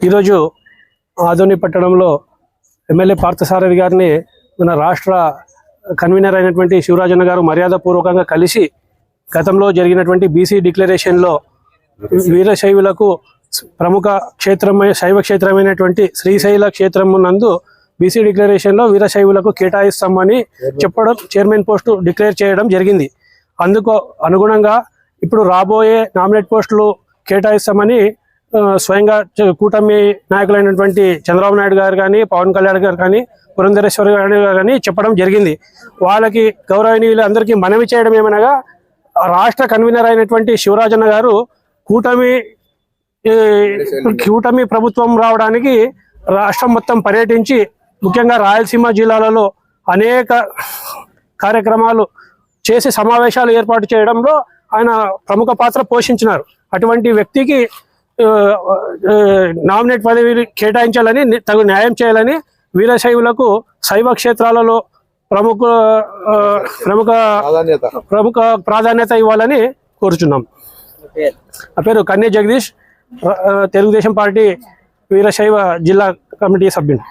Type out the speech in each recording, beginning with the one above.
ఈరోజు ఆదోని పట్టణంలో ఎమ్మెల్యే పార్థసారథి గారిని మన రాష్ట్ర కన్వీనర్ అయినటువంటి శివరాజన్న గారు మర్యాదపూర్వకంగా కలిసి గతంలో జరిగినటువంటి బీసీ డిక్లరేషన్లో వీరశైవులకు ప్రముఖ క్షేత్రమైన శైవ క్షేత్రమైనటువంటి శ్రీశైల క్షేత్రం నందు బీసీ డిక్లరేషన్లో వీరశైవులకు కేటాయిస్తామని చెప్పడం చైర్మన్ పోస్టు డిక్లేర్ చేయడం జరిగింది. అందుకు అనుగుణంగా ఇప్పుడు రాబోయే నామినేట్ పోస్టులు కేటాయిస్తామని స్వయంగా కూటమి నాయకులైనటువంటి చంద్రబాబు నాయుడు గారు కానీ పవన్ కళ్యాణ్ గారు కానీ పురంధరేశ్వరి గారు కానీ చెప్పడం జరిగింది. వాళ్ళకి గౌరవనీయులు అందరికీ మనవి చేయడం ఏమనగా రాష్ట్ర కన్వీనర్ అయినటువంటి శివరాజన్న గారు కూటమి కూటమి ప్రభుత్వం రావడానికి రాష్ట్రం మొత్తం పర్యటించి ముఖ్యంగా రాయలసీమ జిల్లాలలో అనేక కార్యక్రమాలు చేసి సమావేశాలు ఏర్పాటు చేయడంలో ఆయన ప్రముఖ పాత్ర పోషించినారు. అటువంటి వ్యక్తికి నామినేట్ పదవి కేటాయించాలని తగు న్యాయం చేయాలని వీరశైవులకు శైవ క్షేత్రాలలో ప్రముఖ ప్రముఖ ప్రముఖ ప్రాధాన్యత ఇవ్వాలని కోరుచున్నాం. నా పేరు కన్య జగదీష్. తెలుగుదేశం పార్టీ వీరశైవ జిల్లా కమిటీ సభ్యుడు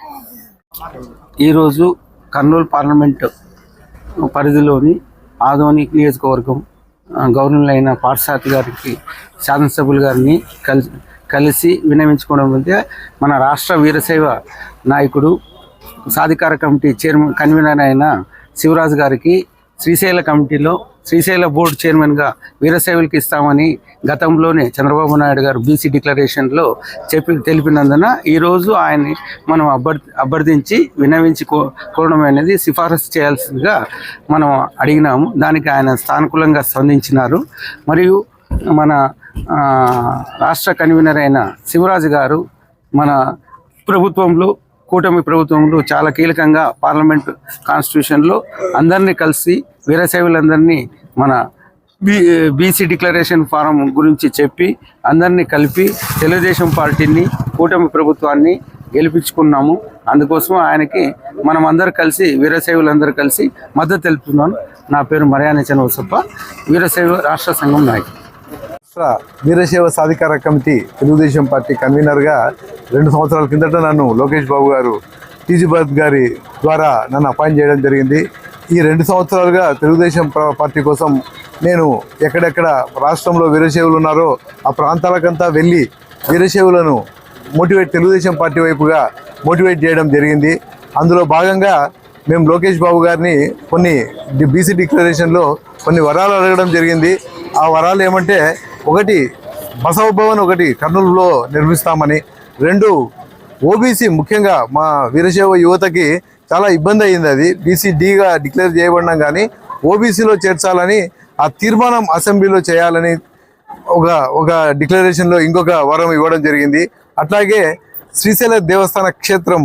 ఈరోజు కర్నూలు పార్లమెంట్ పరిధిలోని ఆదోని నియోజకవర్గం గవర్నర్ పాఠశాల గారికి శాసనసభ్యులు గారిని కలిసి కలిసి విన్నవించుకోవడం అంటే మన రాష్ట్ర వీరశైవ నాయకుడు సాధికార కమిటీ చైర్మన్ కన్వీనర్ అయిన శివరాజు గారికి శ్రీశైల కమిటీలో శ్రీశైల బోర్డు చైర్మన్గా వీరసేవులకు ఇస్తామని గతంలోనే చంద్రబాబు నాయుడు గారు బీసీ డిక్లరేషన్లో చెప్పి తెలిపినందున ఈరోజు ఆయన్ని మనం అభ్యర్ అభ్యర్థించి వినవించి కో కోరడం అనేది సిఫారసు చేయాల్సిందిగా మనం అడిగినాము. దానికి ఆయన సానుకూలంగా స్పందించినారు. మరియు మన రాష్ట్ర కన్వీనర్ అయిన శివరాజు గారు మన ప్రభుత్వంలో కూటమి ప్రభుత్వంలో చాలా కీలకంగా పార్లమెంట్ కాన్స్టిట్యూషన్లో అందరినీ కలిసి వీరసేవులందరినీ మన బీ బీసీ డిక్లరేషన్ ఫారం గురించి చెప్పి అందరినీ కలిపి తెలుగుదేశం పార్టీని కూటమి ప్రభుత్వాన్ని గెలిపించుకున్నాము. అందుకోసం ఆయనకి మనం అందరు కలిసి వీరసేవులందరూ కలిసి మద్దతు తెలుపుతున్నాను. నా పేరు మర్యాన చనవసప్ప వీరసేవ రాష్ట్ర సంఘం నాయకుడు. రాష్ట్ర వీరశైవ సాధికార కమిటీ తెలుగుదేశం పార్టీ కన్వీనర్గా రెండు సంవత్సరాల కిందట నన్ను లోకేష్ బాబు గారు టీజీ భరత్ గారి ద్వారా నన్ను అపాయింట్ చేయడం జరిగింది. ఈ రెండు సంవత్సరాలుగా తెలుగుదేశం పార్టీ కోసం నేను ఎక్కడెక్కడ రాష్ట్రంలో వీరశైవులు ఉన్నారో ఆ ప్రాంతాలకంతా వెళ్ళి వీరశైవులను మోటివేట్ తెలుగుదేశం పార్టీ వైపుగా మోటివేట్ చేయడం జరిగింది. అందులో భాగంగా మేము లోకేష్ బాబు గారిని కొన్ని బీసీ డిక్లరేషన్లో కొన్ని వరాలు అడగడం జరిగింది. ఆ వరాలు ఏమంటే ఒకటి బసవ భవన్ ఒకటి కర్నూలులో నిర్మిస్తామని. రెండు ఓబీసీ ముఖ్యంగా మా వీరశైవ యువతకి చాలా ఇబ్బంది అయింది అది. బీసీ డీగా డిక్లేర్ చేయబడినాం కానీ ఓబీసీలో చేర్చాలని ఆ తీర్మానం అసెంబ్లీలో చేయాలని ఒక ఒక డిక్లరేషన్లో ఇంకొక వరం ఇవ్వడం జరిగింది. అట్లాగే శ్రీశైల దేవస్థాన క్షేత్రం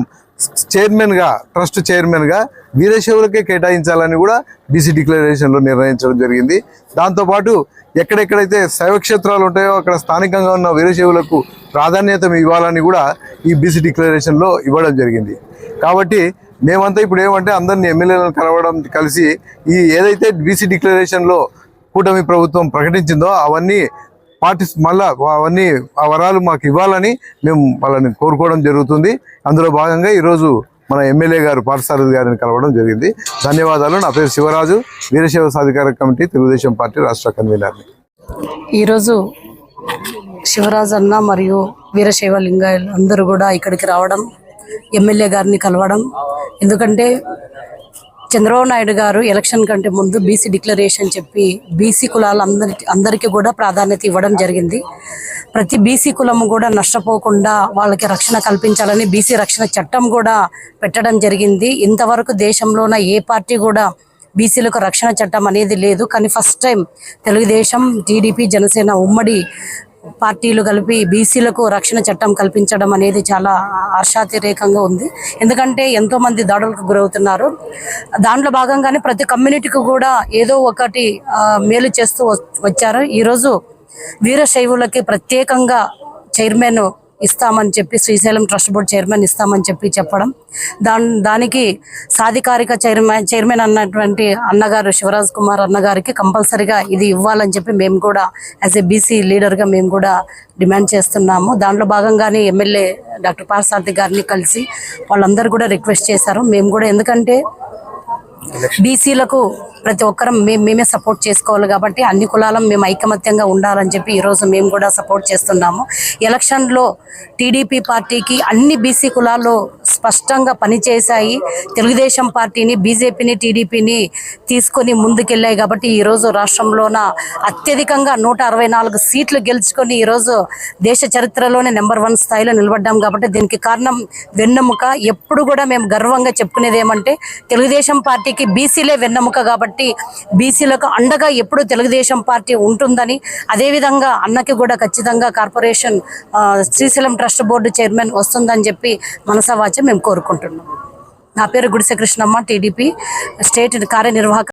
చైర్మన్గా ట్రస్ట్ చైర్మన్గా వీరశైవులకే కేటాయించాలని కూడా బీసీ డిక్లరేషన్లో నిర్ణయించడం జరిగింది. దాంతోపాటు ఎక్కడెక్కడైతే శైవ క్షేత్రాలు ఉంటాయో అక్కడ స్థానికంగా ఉన్న వీరశైవులకు ప్రాధాన్యత ఇవ్వాలని కూడా ఈ బీసీ డిక్లరేషన్లో ఇవ్వడం జరిగింది. కాబట్టి మేమంతా ఇప్పుడు ఏమంటే అందరిని ఎమ్మెల్యేలను కలవడం కలిసి ఈ ఏదైతే బీసీ డిక్లరేషన్లో కూటమి ప్రభుత్వం ప్రకటించిందో అవన్నీ పార్టీ మళ్ళా అవన్నీ ఆ వరాలు మాకు ఇవ్వాలని మేము వాళ్ళని కోరుకోవడం జరుగుతుంది. అందులో భాగంగా ఈరోజు మన ఎమ్మెల్యే గారు పార్థసారథి గారిని కలవడం జరిగింది. ధన్యవాదాలు. నా పేరు శివరాజు. వీరశైవ సాధికార కమిటీ తెలుగుదేశం పార్టీ రాష్ట్ర కన్వీనర్ని. ఈరోజు శివరాజు అన్న మరియు వీరశైవ లింగాయలు అందరూ కూడా ఇక్కడికి రావడం ఎమ్మెల్యే గారిని కలవడం ఎందుకంటే చంద్రబాబు నాయుడు గారు ఎలక్షన్ కంటే ముందు బీసీ డిక్లరేషన్ చెప్పి బీసీ కులాలు అందరికి అందరికీ కూడా ప్రాధాన్యత ఇవ్వడం జరిగింది. ప్రతి బీసీ కులము కూడా నష్టపోకుండా వాళ్ళకి రక్షణ కల్పించాలని బీసీ రక్షణ చట్టం కూడా పెట్టడం జరిగింది. ఇంతవరకు దేశంలోన ఏ పార్టీ కూడా బీసీలకు రక్షణ చట్టం అనేది లేదు. కానీ first time Telugu Desam TDP Janasena ఉమ్మడి పార్టీలు కలిపి బీసీలకు రక్షణ చట్టం కల్పించడం అనేది చాలా హర్షాతిరేకంగా ఉంది. ఎందుకంటే ఎంతోమంది దాడులకు గురవుతున్నారు. దాంట్లో భాగంగానే ప్రతి కమ్యూనిటీకి కూడా ఏదో ఒకటి మేలు చేస్తూ వచ్చారు. ఈరోజు వీరశైవులకి ప్రత్యేకంగా చైర్మన్ ఇస్తామని చెప్పి శ్రీశైలం ట్రస్ట్ బోర్డ్ చైర్మన్ ఇస్తామని చెప్పి చెప్పడం. దాని దానికి సాధికారిక చైర్మన్ చైర్మన్ అన్నటువంటి అన్నగారు శివరాజ్ కుమార్ అన్నగారికి కంపల్సరిగా ఇది ఇవ్వాలని చెప్పి మేము కూడా యాజ్ ఏ బీసీ లీడర్గా మేము కూడా డిమాండ్ చేస్తున్నాము. దాంట్లో భాగంగానే ఎమ్మెల్యే డాక్టర్ పారసార్థి గారిని కలిసి వాళ్ళందరూ కూడా రిక్వెస్ట్ చేశారు. మేము కూడా ఎందుకంటే బీసీలకు ప్రతి ఒక్కరం మేము మేమే సపోర్ట్ చేసుకోవాలి కాబట్టి అన్ని కులాలం మేము ఐకమత్యంగా ఉండాలని చెప్పి ఈరోజు మేము కూడా సపోర్ట్ చేస్తున్నాము. ఎలక్షన్లో టీడీపీ పార్టీకి అన్ని బీసీ కులాల్లో స్పష్టంగా పనిచేశాయి. తెలుగుదేశం పార్టీని బీజేపీని టీడీపీని తీసుకొని ముందుకెళ్ళాయి కాబట్టి ఈరోజు రాష్ట్రంలోన అత్యధికంగా నూట అరవై నాలుగు సీట్లు గెలుచుకొని ఈరోజు దేశ చరిత్రలోనే నెంబర్ వన్ స్థాయిలో నిలబడ్డాం కాబట్టి దీనికి కారణం వెన్నెముక. ఎప్పుడు కూడా మేము గర్వంగా చెప్పుకునేది ఏమంటే తెలుగుదేశం పార్టీకి బీసీలే వెన్నెముక కాబట్టి బీసీలకు అండగా ఎప్పుడు తెలుగుదేశం పార్టీ ఉంటుందని అదేవిధంగా అన్నకి కూడా ఖచ్చితంగా corporation Srisailam trust board chairman వస్తుందని చెప్పి మనసవాచం మేము కోరుకుంటున్నాం. నా పేరు గుడిసె కృష్ణమ్మ టీడీపీ స్టేట్ కార్యనిర్వాహక